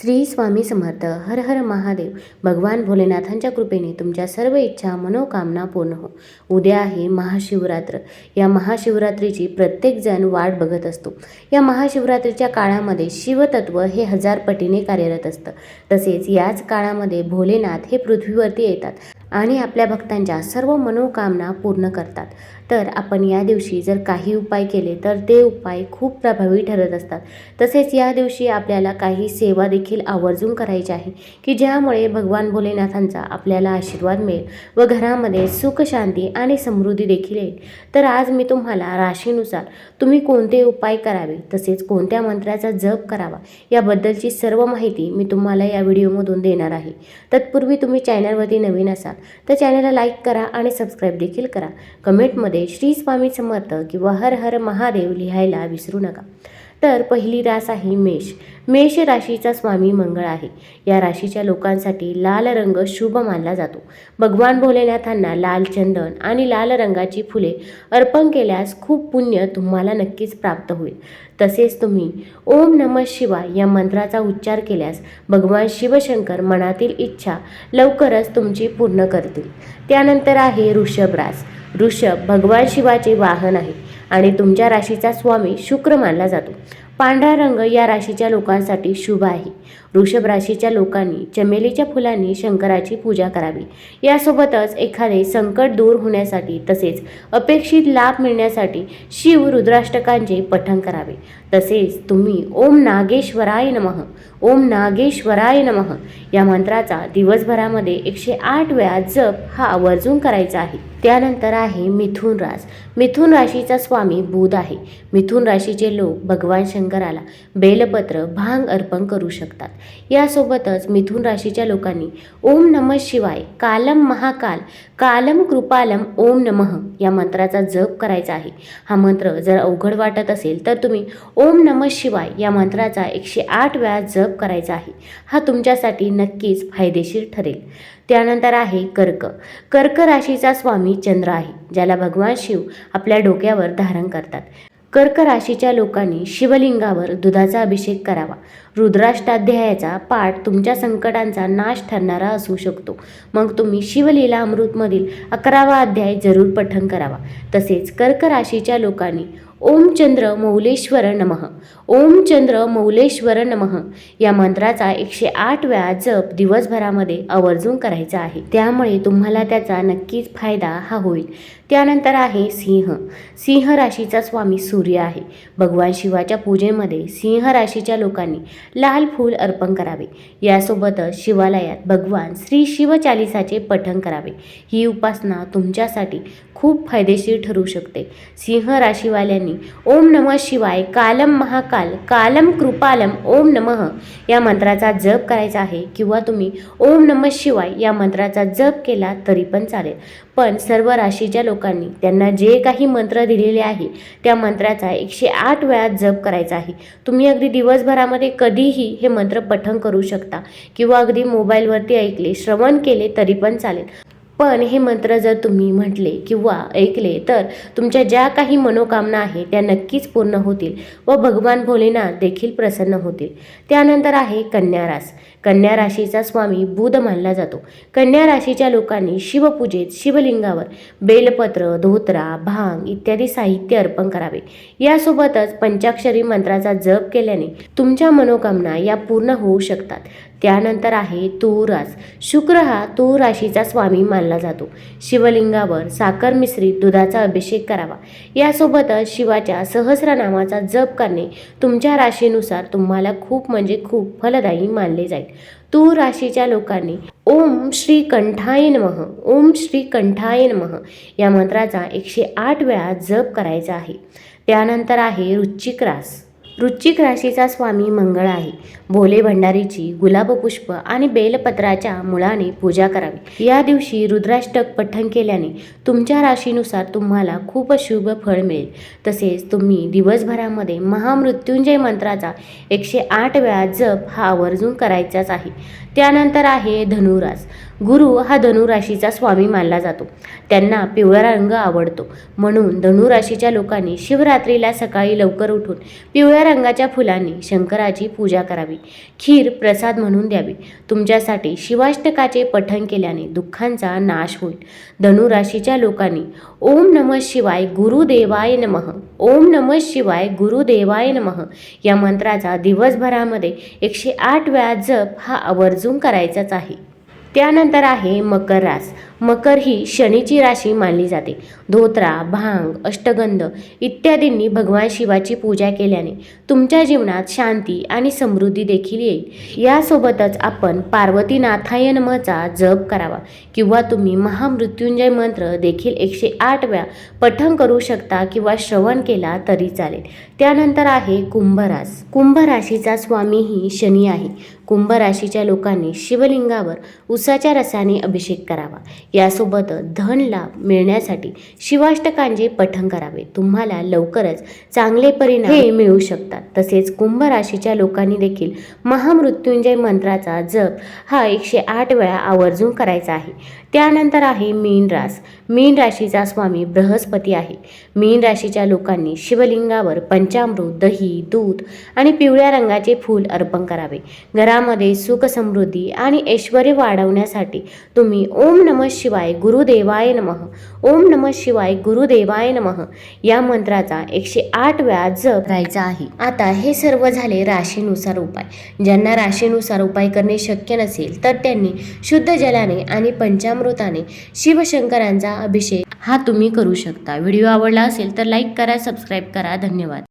श्री स्वामी समर्थ हर हर महादेव. भगवान भोलेनाथांच्या कृपेने तुमच्या सर्व इच्छा मनोकामना पूर्ण हो. उद्या आहे महाशिवरात्र. या महाशिवरात्रीची प्रत्येकजण वाट बघत असतो. या महाशिवरात्रीच्या काळामध्ये शिवतत्व हे हजार पटीने कार्यरत असतं. तसेच याच काळामध्ये भोलेनाथ हे पृथ्वीवरती येतात आणि आपल्या भक्तांच्या सर्व मनोकामना पूर्ण करतात. तर आपण या दिवशी जर काही उपाय केले तर ते उपाय खूप प्रभावी ठरत असतात. तसेच या दिवशी आपल्याला काही सेवा देखील आवर्जून करायची आहे की ज्यामुळे भगवान भोलेनाथांचा आपल्याला आशीर्वाद मिळेल व घरामध्ये सुख शांती आणि समृद्धी देखील येईल. तर आज मी तुम्हाला राशीनुसार तुम्ही कोणते उपाय करावे तसेच कोणत्या मंत्राचा जप करावा याबद्दलची सर्व माहिती मी तुम्हाला या व्हिडिओमधून देणार आहे. तत्पूर्वी तुम्ही चॅनलवरती नवीन असाल तर चॅनलला लाईक करा आणि सबस्क्राईब देखील करा. कमेंटमध्ये श्री स्वामी समर्थ किंवा हर हर महादेव लिहायला विसरू नका. तर पहिली रास आहे मेष. मेष राशीचा स्वामी मंगळ आहे. या राशीच्या लोकांसाठी लाल रंग शुभ मानला जातो. भगवान भोलेनाथांना लाल चंदन आणि लाल रंगाची फुले अर्पण केल्यास खूप पुण्य तुम्हाला नक्कीच प्राप्त होईल. तसेच तुम्ही ओम नम शिवाय या मंत्राचा उच्चार केल्यास भगवान शिवशंकर मनातील इच्छा लवकरच तुमची पूर्ण करतील. त्यानंतर आहे ऋषभ रास. ऋषभ भगवान शिवाचे वाहन आहे. आणि तुमच्या राशीचा स्वामी शुक्र मानला जातो. पांढरा रंग या राशीच्या लोकांसाठी शुभ आहे. वृषभ राशीच्या लोकांनी चमेलीच्या फुलांनी शंकराची पूजा करावी. यासोबतच एखादे संकट दूर होण्यासाठी तसेच अपेक्षित लाभ मिळण्यासाठी शिव रुद्राष्टकांचे पठण करावे. तसेच तुम्ही ओम नागेश्वराय नमः ओम नागेश्वराय नमः या मंत्राचा दिवसभरामध्ये एकशे आठ वेळा जप हा आवर्जून करायचा आहे. त्यानंतर आहे मिथुन रास. मिथुन राशीचा स्वामी बुध आहे. मिथुन राशीचे लोक भगवान शंकराला बेलपत्र भांग अर्पण करू शकतात. यासोबतच मिथुन राशीच्या लोकांनी ओम नमः शिवाय कालम महाकाल कालम कृपालम ओम नमः या मंत्राचा जप करायचा आहे. हा मंत्र जर अवघड वाटत असेल तर तुम्ही ओम नमः शिवाय या मंत्राचा एकशे आठ वेळा जप करायचा आहे. हा तुमच्यासाठी नक्कीच फायदेशीर ठरेल. त्यानंतर आहे कर्क. कर्क राशीचा स्वामी चंद्र आहे ज्याला भगवान शिव आपल्या डोक्यावर धारण करतात. कर्क राशीच्या लोकांनी शिवलिंगावर दुधाचा अभिषेक करावा. रुद्राष्टाध्यायाचा पाठ तुमच्या संकटांचा नाश ठरणारा असू शकतो. मग तुम्ही शिवलीला अमृतमधील अकरावा अध्याय जरूर पठण करावा. तसेच कर्क राशीच्या लोकांनी ओम चंद्र मौलेश्वर नमः. ओम चंद्र मौलेश्वर नमः. या मंत्राचा एकशे आठ वेळा जप दिवसभरामध्ये आवर्जून करायचा आहे. त्यामुळे तुम्हाला त्याचा नक्कीच फायदा हा होईल. त्यानंतर आहे सिंह. सिंह राशीचा स्वामी सूर्य आहे. भगवान शिवाच्या पूजेमध्ये सिंह राशीच्या लोकांनी लाल फूल अर्पण करावे. यासोबतच शिवालयात भगवान श्री शिवचालिसाचे पठण करावे. ही उपासना तुमच्यासाठी खूप फायदेशीर ठरू शकते. सिंह राशीवाल्यांनी ओम नमः शिवाय कालम महाकाल कालम कृपालम ओम नमः. या मंत्राचा जप करायचा आहे किंवा तुम्ही ओम नमः शिवाय या मंत्राचा जप केला तरी पण चालेल. पण सर्व राशीच्या लोकांनी त्यांना जे काही मंत्र दिलेले आहे त्या मंत्राचा एकशे आठ वेळा जप करायचा आहे. तुम्ही अगदी दिवसभरामध्ये कधीही हे मंत्र पठण करू शकता किंवा अगदी मोबाईलवरती ऐकले श्रवण केले तरी पण चालेल. पण हे मंत्र जर तुम्ही म्हटले किंवा ऐकले तर तुमच्या ज्या काही मनोकामना आहे त्या नक्कीच पूर्ण होतील व भगवान भोलेनाथ देखील प्रसन्न होतील. त्यानंतर आहे कन्या रास. कन्या राशीचा स्वामी बुध मानला जातो. कन्या राशीच्या लोकांनी शिवपूजेत शिवलिंगावर बेलपत्र धोत्रा भांग इत्यादी साहित्य अर्पण करावे. यासोबतच पंचाक्षरी मंत्राचा जप केल्याने तुमच्या मनोकामना या पूर्ण होऊ शकतात. त्यानंतर आहे तूर रास शुक्र हा तूर राशीचा स्वामी मानला जातो. शिवलिंगावर साखर मिश्रित दुधाचा अभिषेक करावा. यासोबतच शिवाच्या सहस्रनामाचा जप करणे तुमच्या राशीनुसार तुम्हाला खूप म्हणजे खूप फलदायी मानले जाईल. तूर राशीच्या लोकांनी ओम श्री कंठाय नमः ओम श्री कंठाय नमः या मंत्राचा एकशे आठ वेळा जप करायचा आहे. त्यानंतर आहे रुचिक रास. वृश्चिक राशीचा स्वामी मंगळ आहे. भोले भंडारीची गुलाबपुष्प आणि बेलपत्राच्या मुळाने पूजा करावी. या दिवशी रुद्राष्टक पठण केल्याने तुमच्या राशीनुसार तुम्हाला खूप शुभ फळ मिळेल. तसेच तुम्ही दिवसभरामध्ये महामृत्युंजय मंत्राचा एकशे आठ वेळा जप हा आवर्जून करायचाच आहे. त्यानंतर आहे धनुरास. गुरु हा धनुराशीचा स्वामी मानला जातो. त्यांना पिवळा रंग आवडतो. म्हणून धनुराशीच्या लोकांनी शिवरात्रीला सकाळी लवकर उठून पिवळ्या रंगाच्या फुलांनी शंकराची पूजा करावी. खीर प्रसाद म्हणून द्यावी. तुमच्यासाठी शिवाष्टकाचे पठण केल्याने दुःखांचा नाश होईल. धनुराशीच्या लोकांनी ओम नमः शिवाय गुरुदेवाय नम. ओम नमः शिवाय गुरुदेवाय नम. या मंत्राचा दिवसभरामध्ये एकशे आठ वेळा जप हा आवर्जून करायचाच आहे. त्यानंतर आहे मकर रास. मकर ही शनीची राशी मानली जाते. धोत्रा भांग अष्टगंध इत्यादींनी भगवान शिवाची पूजा केल्याने तुमच्या जीवनात शांती आणि समृद्धी देखील येईल. यासोबतच आपण पार्वतीनाथाय नमःचा जप करावा किंवा तुम्ही महामृत्युंजय मंत्र देखील एकशे आठ वेळा पठण करू शकता किंवा श्रवण केला तरी चालेल. त्यानंतर आहे कुंभरास. कुंभ राशीचा स्वामीही शनी आहे. कुंभ राशीच्या लोकांनी शिवलिंगावर उसाच्या रसाने अभिषेक करावा. यासोबत धन लाभ मिळण्यासाठी शिवाष्टकांचे पठण करावे. तुम्हाला लवकरच चांगले परिणाम हे मिळू शकतात. तसेच कुंभ राशीच्या लोकांनी देखील महामृत्युंजय मंत्राचा जप हा एकशे आठ वेळा आवर्जून करायचा आहे. त्यानंतर आहे मीन रास. मीन राशीचा स्वामी बृहस्पती आहे. मीन राशीच्या लोकांनी शिवलिंगावर पंचामृत दही दूध आणि पिवळ्या रंगाचे फूल अर्पण करावे. घरामध्ये सुख समृद्धी आणि ऐश्वर वाढवण्यासाठी तुम्ही ओम नमः शिवाय गुरुदेवाय नम. ओम नमः शिवाय गुरुदेवाय नम. या मंत्राचा एकशे आठ वेळा जप करायचा आहे. आता हे सर्व झाले राशीनुसार उपाय. ज्यांना राशीनुसार उपाय करणे शक्य नसेल तर त्यांनी शुद्ध जलाने आणि पंचामृताने शिवशंकरांचा अभिषेक हा तुम्ही करू शकता. व्हिडिओ आवडला असेल तर लाईक करा सबस्क्राईब करा. धन्यवाद.